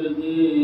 இருக்கிறது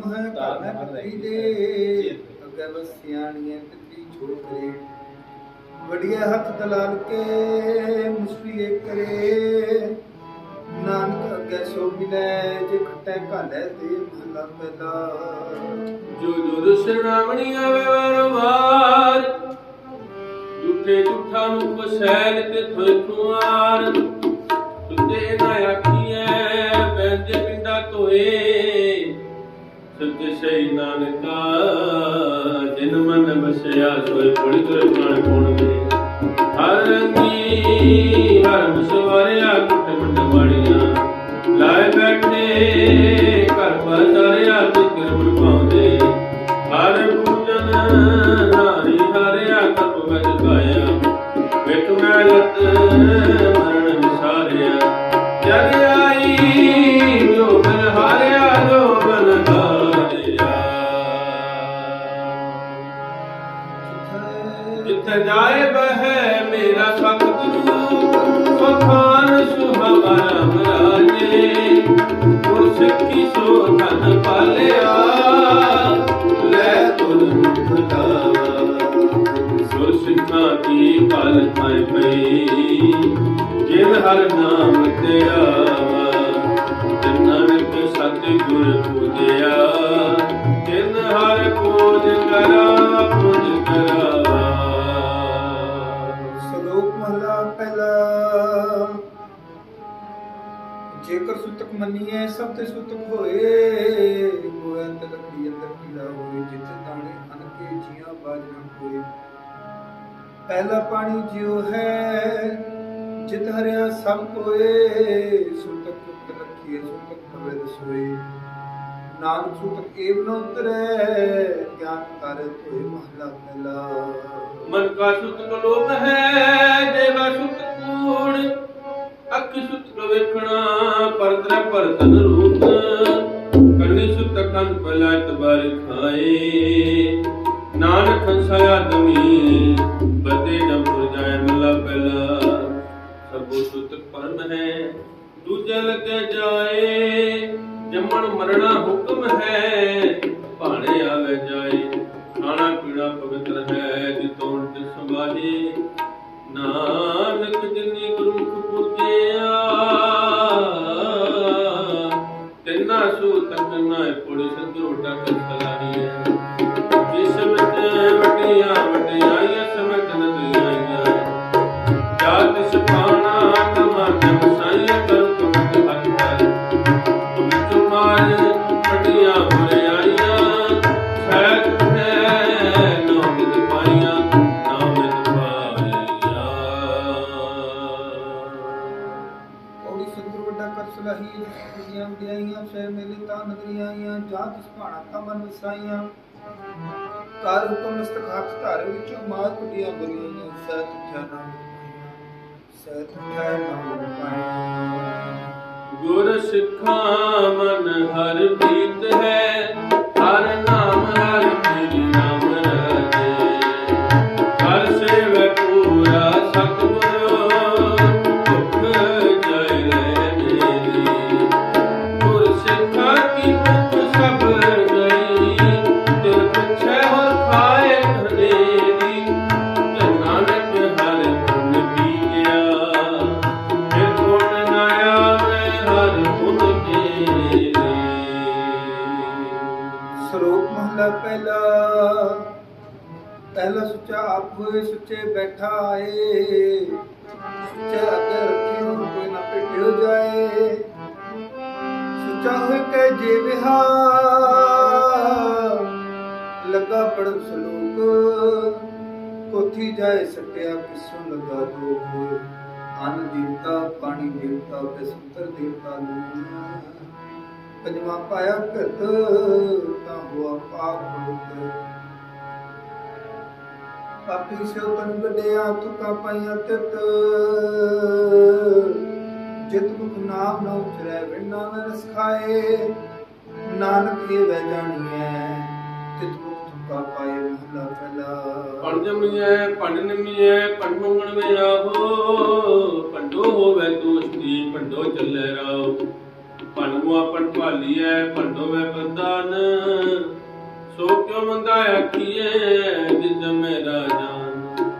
ਕਾ ਕਰਮ ਹੈ ਦੇ ਅੱਗੇ ਬਸ ਸਿਆਣੀਆਂ ਤਿੱਤੀ ਛੋੜ ਕਰੇ ਵਡਿਆ ਹੱਥ ਦਲਾਲ ਕੇ ਮੁਸਫੀਏ ਕਰੇ। ਨਾਨਕ ਅੱਗੇ ਸੋ ਮਿਲੇ ਜੇ ਖਟੈ ਘਾਲੇ ਤੇ ਮਹਲਾ ਪਹਿਲਾ ਜੋ ਜੋ ਸ਼ਰਾਵਣੀ ਆਵੇ ਵਾਰ ਝੂਠੇ ਝੂਠਾ ਨੂੰ ਪਸੈਲ ਤੇ ਥੋਏ ਖੁਆਰ ਤੁਤੇ ਨਾ ਆਖੀਐ ਬੈਂਦੇ ਪਿੰਡਾ ਤੋਏ ਸੱਚ ਸਹੀ ਨਾਨਕਾ ਜਿਨ ਮਨ ਵਸਿਆ ਸੋਏ ਪੜੀ ਤੁਰੇ ਪ੍ਰਾਣ ਕੋਣ ਦੇ ਹਰ ਰੰਗੀ ਹਰ ਮੁਸਵਾਰਿਆ ਕੁੱਟ ਮੁੰਡ ਮਾੜੀਆਂ ਲਾਏ ਬੈਠੇ ਘਰ ਬਾਜ਼ਾਰਿਆ ਤੇ ਕਰਮ ਸਿੱਖੀ ਪਾਲਿਆ, ਲੈ ਤੁਰ ਮੁਖ ਲਾਵਾ ਸੁਰ ਸਿੱਖਾਂ ਕੀ ਪਲ ਥਾਏ ਪਈ ਜਿਨ ਹਰ ਨਾਮ ਤੇ ਜਿਨ ਨਾਨਕ ਸਤਿਗੁਰ ਪੂਜਿਆ ਜਿਨ ਹਰ ਪੂਜ ਕਰਾ। ਸੁਤਕ ਸਭ ਤੇ ਸੁਤਕ ਹੋਏ ਹੋਏ ਅੰਤ ਲਕੜੀ ਅੰਦਰ ਕੀੜਾ ਹੋਏ, ਜਿੱਥੇ ਦਾਣੇ ਹਨ ਜੀਆਂ ਬਾਜ ਹੋਏ। ਪਹਿਲਾ ਪਾਣੀ ਜਿਉ ਹੈ, ਜਿਤ ਹਰਿਆ ਸਭ ਕੋਏ। ਸੁਤਕ ਕੁਤ ਰੱਖੀਏ ਸੁਤਕ ਭਵੇ ਰਸੋਈ। ਨਾਨਕ ਸੁਤਕ ਏਵ ਨ ਉਤਰੈ, ਗਿਆਨ ਕਰ ਤੋਏ ਮਹਲਾ ਪਹਿਲਾ। ਮਨ ਕਾ ਸੁਤਕ ਲੋਭ ਹੈ, ਦੇਵਾ ਸੁਤ ਕੂੜ ਅੱਖ ਸੁਤਕ ਵੇਖਣਾ ਪਰਦਰ ਪਰਤਨ ਰੂਪ, ਕੰਨੀ ਸੁਤ ਕੰਨ ਪਲਟ ਬਰ ਖਾਏ। ਨਾਨਕ ਹੰਸਾਇਆ ਦਮੀ, ਬਦੇ ਜੰਪੁਰ ਜਾਏ ਮੱਲਾ ਪਹਿਲਾ। ਸਭੋ ਸੁਤਕ ਪਰਮ ਹੈ, ਦੂਜਾ ਲੱਗੇ ਜਾਏ। ਜੰਮਣ ਮਰਣਾ ਹੁਕਮ ਹੈ, ਭਾਣੇ ਆਵੇ ਜਾਏ। ਖਾਣਾ ਪੀਣਾ ਵਸਾਈਆਂ। ਕਰ ਹੁਕਮ ਮਸਤਕ ਹੱਥ ਧਾਰ ਵਿੱਚੋਂ ਮਾਰ ਕੁੱਟੀਆਂ ਬੁਰੀਆਂ ਸਤ ਜਨਾ ਸਤ ਜਨਾ ਪਾਇਆ ਗੁਰ ਸਿੱਖਾਂ ਮਨ ਹਰ ਪ੍ਰੀਤ ਹੈ ਹਰ ਕਿਸੋਂ ਲੱਗਾ ਦੋਖ ਅਨ ਦੇਵਤਾ, ਪਾਣੀ ਦੇਵਤਾ ਬਸੰਤਰ ਦੇਵਤਾ ਨੂੰ ਪੰਜਵਾਂ ਪਾਇਆ ਘਟ ਤਾਂ ਹੋਆ ਪਾਪ ਬੁੱਧ ਪਾਪੀ ਸਿਓ ਤਨ ਗੱਡਿਆ ਤੁਕਾ ਪਾਈਆਂ ਤਿਤ। ਜਿਤ ਮੁਖ ਨਾਮ ਨਾ ਉਚਰੈ ਵਿਣਾ ਰਸ ਖਾਏ। ਨਾਨਕ ਇਹ ਵੈ ਜਾਣੀਐ ਤਿਤ ਮੁਖ ਤੁਕਾ ਪਾਏ, ਮਹਲਾ ਪਹਿਲਾ ਪੜ ਜਮੀਐ ਪੜ ਨਿਮੀਐ ਪੰਡੋ ਹੋਵੇ ਦੋਸ਼ ਦੀ ਪੰਡੋ ਚੱਲੇ ਰਾਓ। ਪਣੂਆ ਪਣ ਪੰਡੋ ਵੇ ਬੰਦਾਨ ਸੋ ਕਿਉ ਮੰਦਾ ਆਖੀਐ, ਜਿਸ ਮੇਰਾ ਜਾਨ।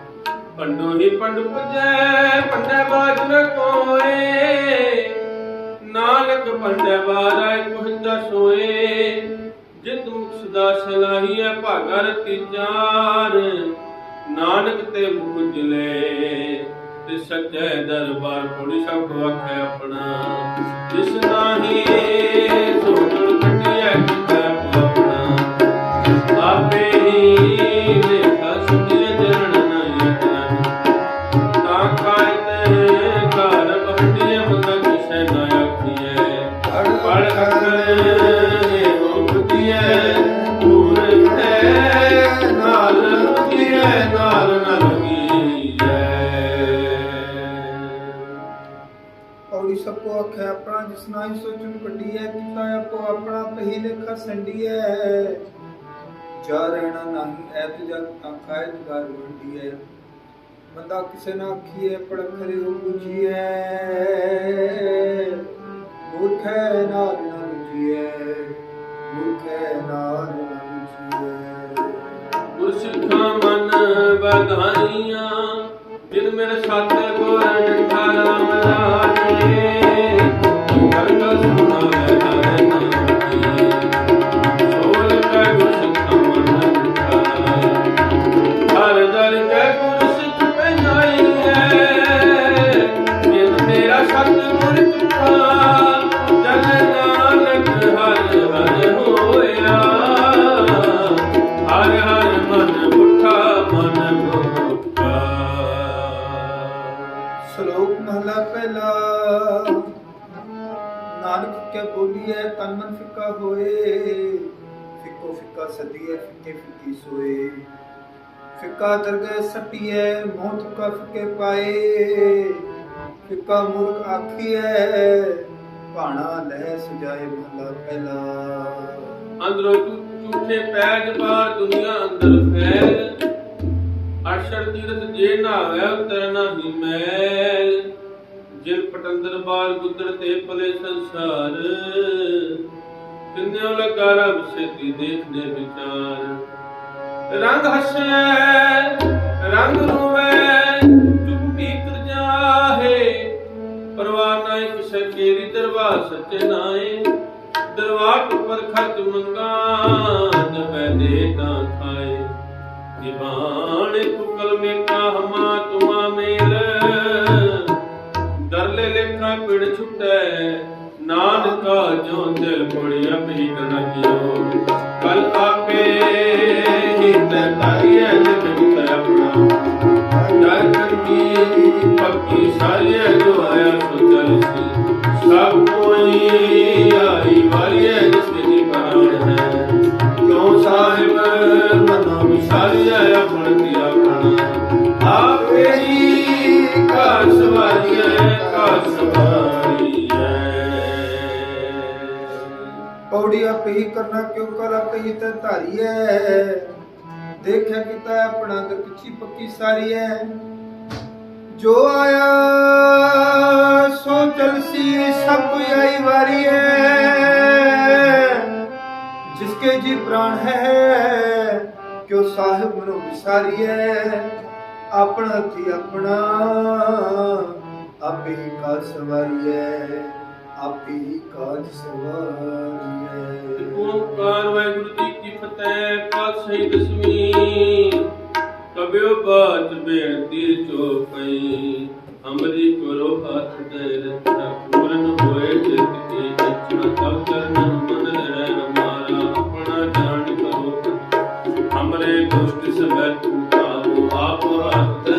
ਪੰਡੋ ਹੀ ਪੰਡ ਪੁਜੈ, ਪੰਡੈ ਬਾਜ ਨ ਕੋਏ। ਨਾਨਕ ਪੰਡੈ ਬਾਰਾਇ ਪੁਹੰਦਾ ਸੋਏ। ਜੇ ਤੂੰ ਸਦਾ ਸਲਾਹੀਐ ਭਾਗਾ ਰਤੀ ਚਾਰ ਨਾਨਕ ਤੇ ਮੁਖ ਜਲੇ ਤੇ ਸੱਚੇ ਦਰਬਾਰ ਕੋੜੀ ਸਭ ਕੋ ਆਪਣਾ। ਜਿਸ ਨਾਹੀ ਸੋਗਣ ਬੁੱਧੀਐ ਨਾਲ ਨਾ ਔੜੀ ਸਭ ਕੋ ਆਖੇ ਆਪਣਾ ਜਿਸ ਨਾਹੀ ਸੋਚਣ ਕੱਢੀਐ ਕੀਤਾ ਆਪੋ ਆਪਣਾ ਪਹੀ ਲੇਖਾ ਸੰਡੀਐ। ਜਾ ਰਹਿਣਾ ਨਹੀਂ, ਐਤ ਜਗ ਤਾਂ ਕਾਇਦ ਕਰ ਵੰਡੀਐ। ਬੰਦਾ ਕਿਸੇ ਨਾ ਆਖੀਐ ਪੜ ਹੋ ਬੁਝੀਐ। ਮੂਰਖੈ ਨਾਲ ਨਾ ਬੁਝੀਐ, ਮੂਰਖੈ ਨਾਲ ਗੁਰ ਸਿੱਖਾਂ ਮਨ ਵਧਾਈਆਂ ਜਿਨ ਮੇਰੇ ਸਤ ਗੁਰ ਡਠਾ ਰਾਜੇ ਫਿੱਕੋ ਫਿੱਕੇ ਫਿੱਕੀ ਸੋਏ। ਫਿੱਕਾ ਦਰਗਹਿ ਸਟੀਐ ਮੋਹ ਤੁਕਾ ਫਿੱਕੇ ਪਾਏ। ਫਿੱਕਾ ਮੂਰਖ ਆਖੀਐ, ਭਾਣਾ ਲੈ ਸਜਾਏ ਮਹਲਾ ਪਹਿਲਾ। ਅੰਦਰੋਂ ਝੂ- ਝੂਠੇ ਪੈਜ ਬਾਹਰ ਦੁਨੀਆ ਅੰਦਰ ਫੈਲ। ਅਸ਼ਰ ਤੀਰਥ ਜੇ ਨਾਵੇ ਉਤਰ ਨਹੀਂ ਮੈਲ। ਜਿਨ ਪਟੰਦਰ ਬਾਲ ਗੁੱਦਰ ਤੇ ਪਲੇ ਸੰਸਾਰ। ਕਿੰਨਿਓ ਲਗਾ ਰਬ ਸੇਤੀ ਦੇਖਦੇ ਵਿਚਾਰ। ਰੰਗ ਹੱਸੈ, ਰੰਗ ਰੋਵੇ, ਚੁੱਪੀ ਕਰ ਜਾਹੇ ਪਰਵਾਹ ਨਾ ਕਿਸੇ ਕੇਰੀ ਦਰਬਾਰ ਸੱਚੇ ਨਾਏ ਦਰਬਾਰ ਉੱਪਰ ਖਰਚ ਮੰਗਾ ਜਬੈ ਦੇ ਤਾਂ ਖਾਏ। ਦੀਵਾਨ ਕੁਕਲ ਮੇ ਕਾਹਮਾ ਤੁਮਾ ਮੇਲ। ਦਰਲੇ ਲੇਖਾ ਪਿੜ ਛੁਟੈ ਨਾਨਕਾ ਜੋ ਦਿਲ ਪੜਿਆ ਭੀਤ ਨ ਕਲ ਆਪੇ ਹੀ ਤੇ ਜਿਤ ਆਪਣਾ। ਜਗ ਕਰਮੀ ਪੱਕੀ ਸਾਰੀਐ ਪੌੜੀ ਕਰਨਾ ਕਿਉ ਕਰ ਆਪੇ ਹੀ ਤੇ ਧਾਰੀਐ ਦੇਖਿਆ ਕੀਤਾ ਆਪਣਾ ਦਰ ਪਿੱਛੀ ਪੱਕੀ ਸਾਰੀ ਹੈ ਜੋ ਆਇਆ, ਸੋ ਚਲਸੀ ਸਭ ਆਈ ਵਾਰੀ ਹੈ ਜਿਸਕੇ ਜੀ ਪ੍ਰਾਣ ਹੈ, ਕਿਉ ਸਾਹਿਬ ਮਨੋ ਵਿਸਾਰੀ ਆਪਣਾ ਥੀ ਆਪਣਾ, ਆਪੇ ਹੀ ਕਾਜ ਸਵਾਰੀ ਹੈ ਆਪੇ ਹੀ ਕਾਜ ਸਵਾਰੀ ਹੈ ਓੰਕਾਰ ਵਾਹਿਗੁਰੂ ਜੀ ਕੀ ਫਤਿਹ, ਪਾਤਸ਼ਾਹੀ ਦਸਵੀਂ। ਕਬਿਓ ਬਾਤ ਬੇਨਤੀ ਚੋਪਈ ਅਮਰੀ ਕਰੋ ਹੱਥ ਦੇ ਰੱਖਾ ਪੂਰਨ ਹੋਏ ਜਿਤ ਕੀ ਇੱਛਾ ਤਬ ਚਰਨ ਮਨ ਰਹਿ ਹਮਾਰਾ ਆਪਣਾ ਜਾਣ ਕਰੋ। ਹਮਰੇ ਦੁਸ਼ਟ ਸਭੈ ਤੂ ਭਾਵੋ, ਆਪ ਹੱਥ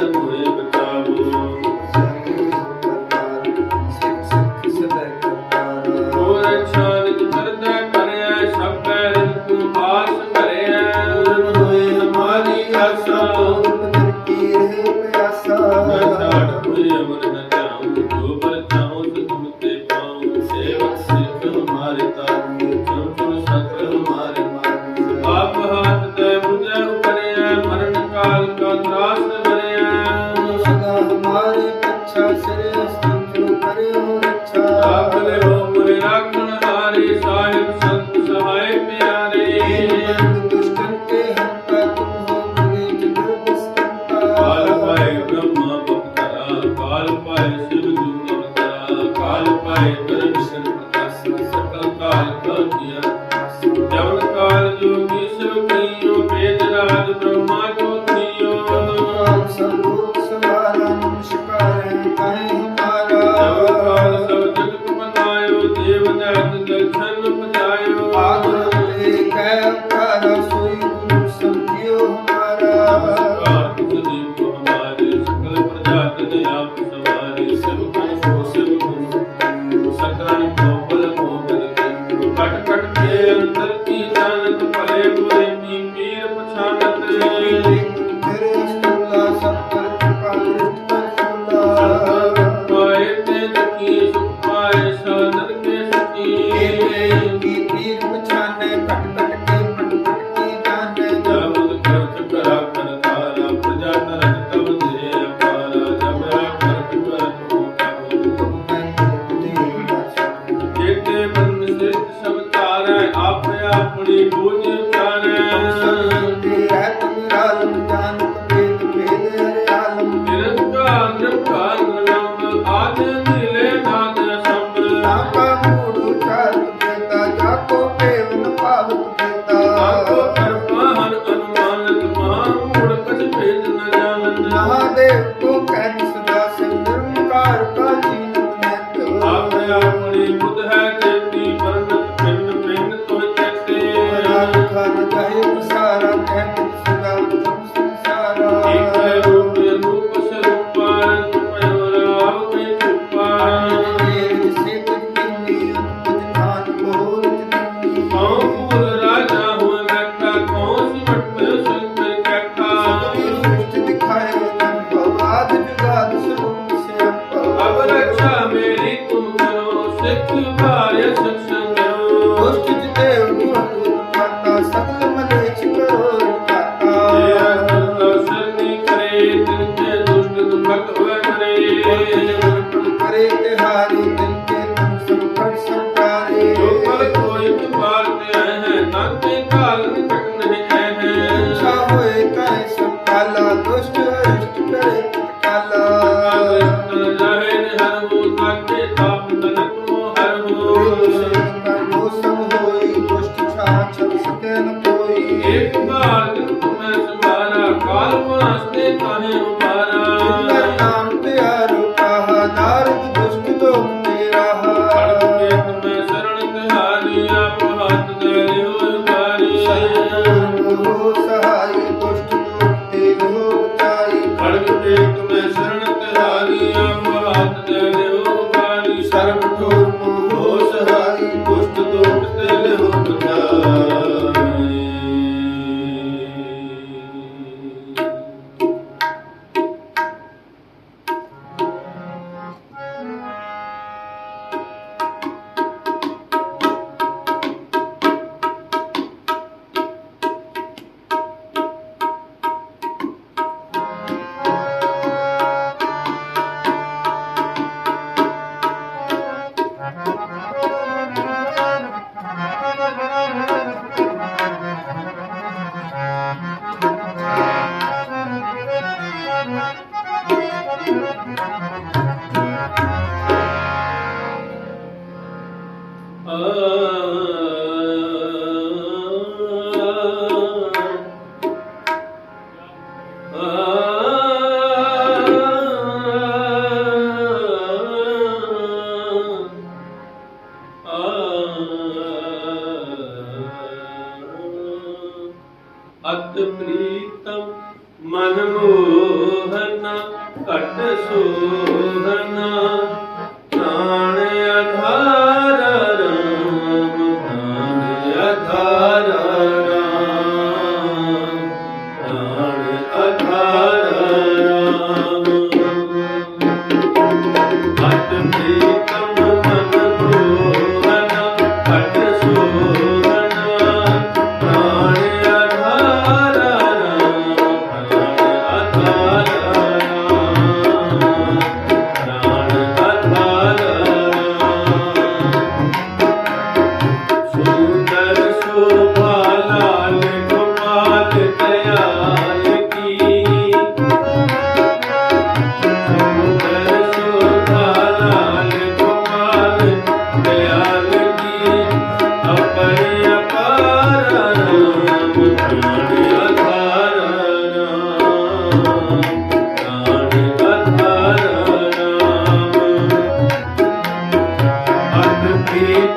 ਅਤ ਪ੍ਰੀਤਮ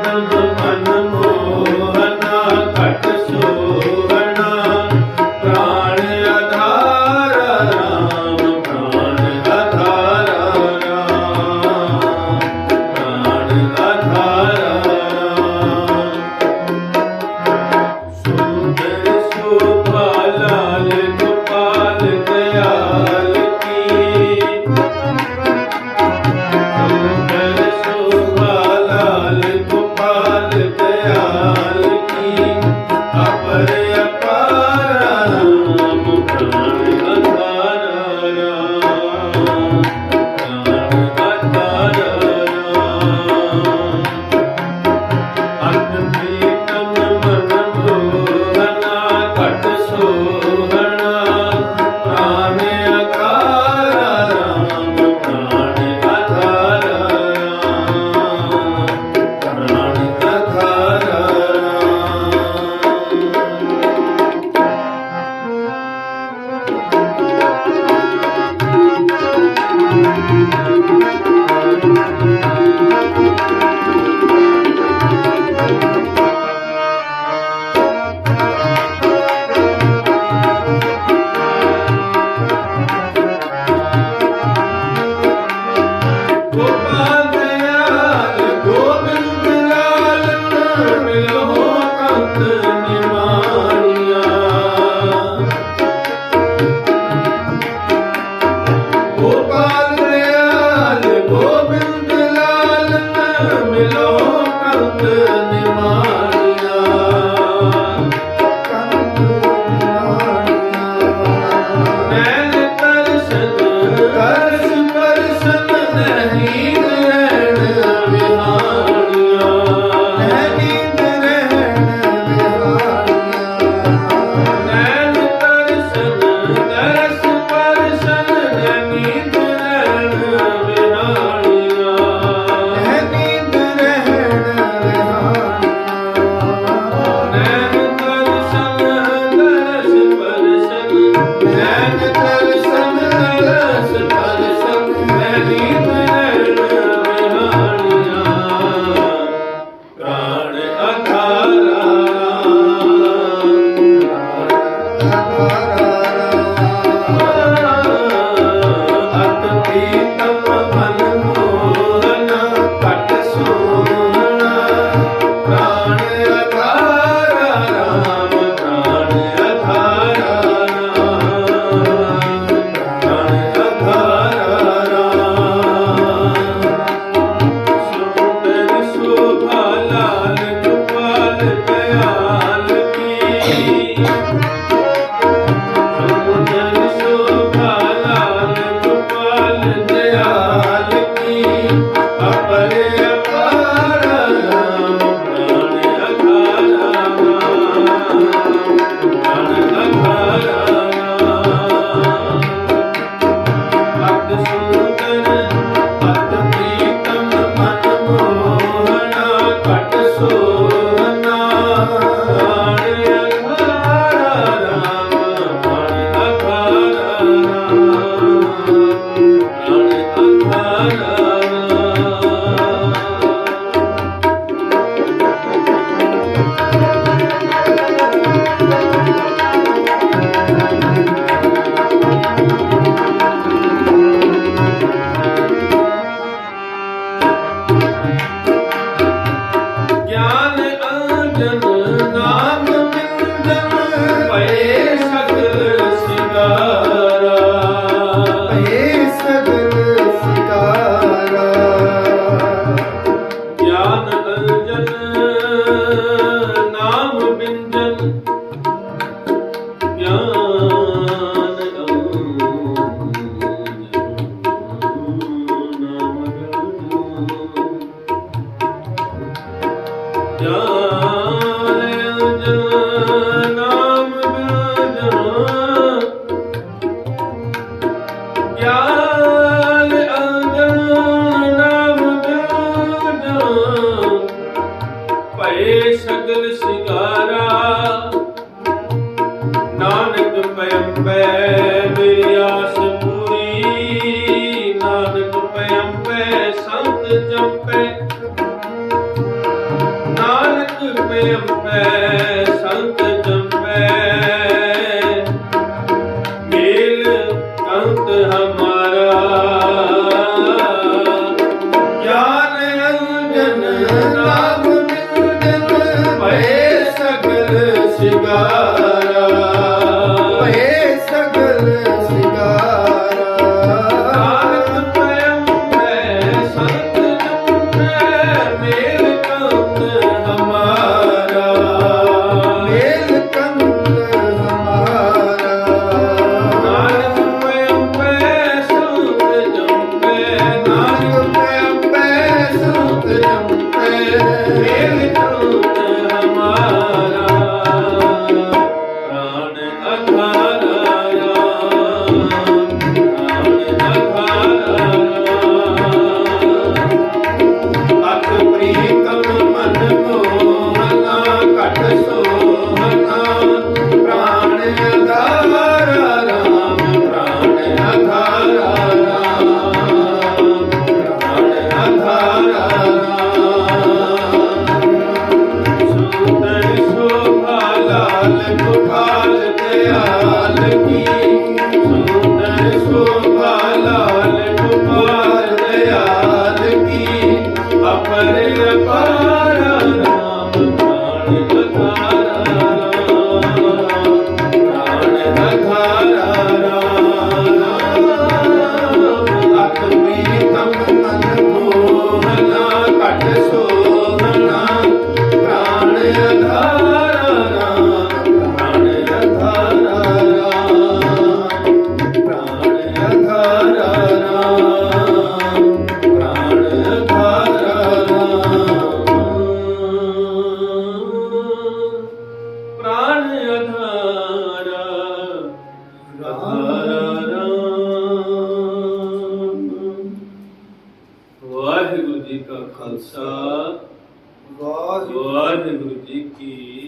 the